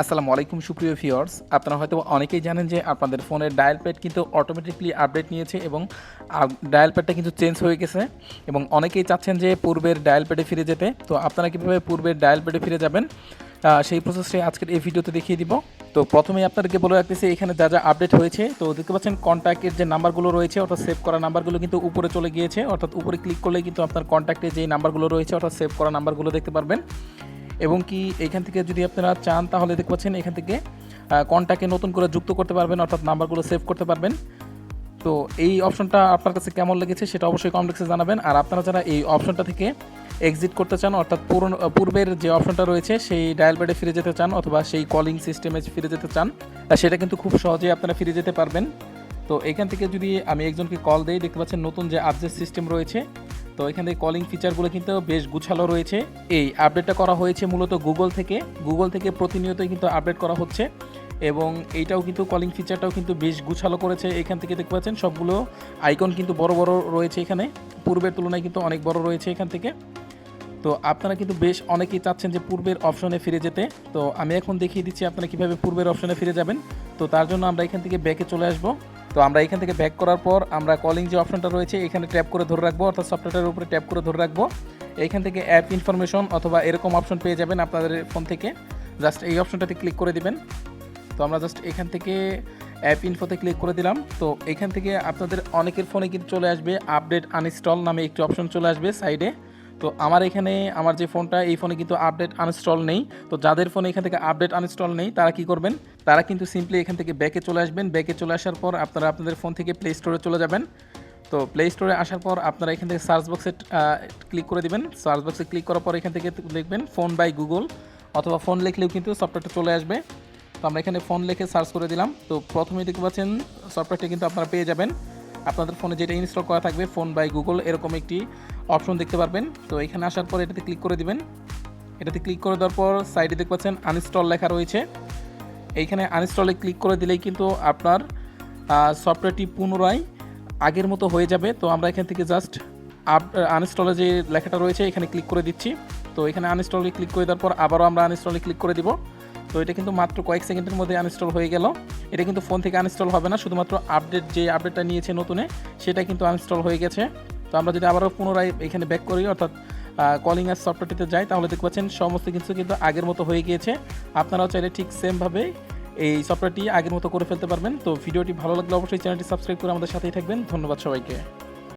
আসসালামু আলাইকুম, সুপ্রিয় ভিউয়ার্স। আপনারা হয়তো অনেকেই জানেন যে আপনাদের ফোনের ডায়াল প্যাড কিন্তু অটোমেটিকলি আপডেট নিয়েছে এবং ডায়াল প্যাডটা কিন্তু চেঞ্জ হয়ে গেছে এবং অনেকেই চাচ্ছেন যে পূর্বের ডায়াল প্যাডে ফিরে যেতে। তো আপনারা কীভাবে পূর্বের ডায়াল প্যাডে ফিরে যাবেন সেই প্রসেসটাই আজকের এই ভিডিওতে দেখিয়ে দিব। তো প্রথমেই আপনাদেরকে বলে রাখতেছি, এখানে যা যা আপডেট হয়েছে, তো দেখতে পাচ্ছেন কন্ট্যাক্টের যে নাম্বারগুলো রয়েছে, অর্থাৎ সেভ করা নাম্বারগুলো কিন্তু উপরে চলে গিয়েছে। অর্থাৎ উপরে ক্লিক করলে কিন্তু আপনার কন্ট্যাক্টে যে নাম্বারগুলো রয়েছে, অর্থাৎ সেভ করা নাম্বারগুলো দেখতে পারবেন। এবং কি এখান থেকে যদি আপনারা চান, তাহলে দেখতে পাচ্ছেন এখান থেকে কন্ট্যাক্টে নতুন করে যুক্ত করতে পারবেন, অর্থাৎ নাম্বারগুলো সেভ করতে পারবেন। তো এই অপশনটা আপনার কাছে কেমন লেগেছে সেটা অবশ্যই কমেন্টসে জানাবেন। আর আপনারা যারা এই অপশনটা থেকে এক্সিট করতে চান, অর্থাৎ পুরনো পূর্বের যে অপশনটা রয়েছে, সেই ডায়াল প্যাডে ফিরে যেতে চান অথবা সেই কলিং সিস্টেমে ফিরে যেতে চান সেটা কিন্তু খুব সহজেই আপনারা ফিরে যেতে পারবেন। তো এখান থেকে যদি আমি একজনকে কল দিই, দেখতে পাচ্ছেন নতুন যে আপডেট সিস্টেম রয়েছে তো এখান থেকে কলিং ফিচারগুলো কিন্তু বেশ গুছালো রয়েছে। এই আপডেটটা করা হয়েছে মূলত গুগল থেকে। গুগল থেকে প্রতিনিয়তই কিন্তু আপডেট করা হচ্ছে এবং এইটাও কিন্তু কলিং ফিচারটাও কিন্তু বেশ গুছালো করেছে। এখান থেকে দেখতে পাচ্ছেন সবগুলো আইকন কিন্তু বড় বড় রয়েছে এখানে। পূর্বের তুলনায় কিন্তু অনেক বড় রয়েছে এখান থেকে। তো আপনারা কিন্তু বেশ অনেকেই চাচ্ছেন যে পূর্বের অপশনে ফিরে যেতে। তো আমি এখন দেখিয়ে দিচ্ছি আপনারা কীভাবে পূর্বের অপশনে ফিরে যাবেন। তো তার জন্য আমরা এখান থেকে ব্যাকে চলে আসব। তো আমরা এখান থেকে ব্যাক করার পর আমরা কলিং যে অপশনটা রয়েছে, এখানে ট্যাপ করে ধরে রাখব, অর্থাৎ সফটওয়্যারের উপরে ট্যাপ করে ধরে রাখব। এইখান থেকে অ্যাপ ইনফরমেশন অথবা এরকম অপশন পেয়ে যাবেন আপনাদের ফোন থেকে। জাস্ট এই অপশনটাতে ক্লিক করে দিবেন। তো আমরা জাস্ট এখান থেকে অ্যাপ ইনফোতে ক্লিক করে দিলাম। তো এখান থেকে আপনাদের অনেকের ফোনে কিন্তু চলে আসবে আপডেট আনইনস্টল নামে একটি অপশন চলে আসবে সাইডে তো আমার এখানে আমার যে ফোনটা, এই ফোনে কিন্তু আপডেট আনইনস্টল নেই। তো যাদের ফোনে এখান থেকে আপডেট আনইনস্টল নেই, তারা কি করবেন? তারা কিন্তু সিম্পলি এখান থেকে ব্যাকে চলে আসবেন। ব্যাকে চলে আসার পর আপনারা আপনাদের ফোন থেকে প্লে স্টোরে চলে যাবেন। তো প্লে স্টোরে আসার পর আপনারা এখান থেকে সার্চ বক্সে ক্লিক করে দিবেন। সার্চ বক্সে ক্লিক করার পর এখান থেকে লিখবেন ফোন বাই গুগল অথবা ফোন লিখলেও কিন্তু সফটওয়্যারটা চলে আসবে। তো আমরা এখানে ফোন লিখে সার্চ করে দিলাম। তো প্রথমেই দেখতে পাচ্ছেন সফটওয়্যারটা কিন্তু আপনারা পেয়ে যাবেন। আপনাদের ফোনে যেটা ইনস্টল করা থাকবে ফোন বাই গুগল এরকম একটি অপশন দেখতে পারবেন। তো এখানে আসার পর এটাতে ক্লিক করে দিবেন। এটাতে ক্লিক করে দেওয়ার পর সাইডে দেখতে পাচ্ছেন আনইনস্টল লেখা রয়েছে। এইখানে আনইনস্টলে ক্লিক করে দিলেই কিন্তু আপনার সফটওয়্যারটি পুনরায় আগের মতো হয়ে যাবে। তো আমরা এখান থেকে জাস্ট আপ আনইনস্টলে যে লেখাটা রয়েছে, এখানে ক্লিক করে দিচ্ছি। তো এখানে আনইনস্টলে ক্লিক করে দেওয়ার পর আবারও আমরা আনইনস্টলে ক্লিক করে দিব। তো এটা কিন্তু মাত্র কয়েক সেকেন্ডের মধ্যে আনইনস্টল হয়ে গেল। এটা কিন্তু ফোন থেকে আনইনস্টল হবে না, শুধুমাত্র আপডেট যে আপডেটটা নিয়েছে নতুনে, সেটা কিন্তু আনইনস্টল হয়ে গেছে। তো আমরা যদি আবারও পুনরায় এখানে ব্যাক করি, অর্থাৎ কলিং আর সফটওয়্যারটিতে যাই, তাহলে দেখতে পাচ্ছেন সমস্ত কিছু কিন্তু আগের মতো হয়ে গিয়েছে। আপনারাও চাইলে ঠিক সেমভাবে এই সফটওয়্যারটি আগের মতো করে ফেলতে পারবেন। তো ভিডিওটি ভালো লাগলে অবশ্যই চ্যানেলটি সাবস্ক্রাইব করে আমাদের সাথেই থাকবেন। ধন্যবাদ সবাইকে।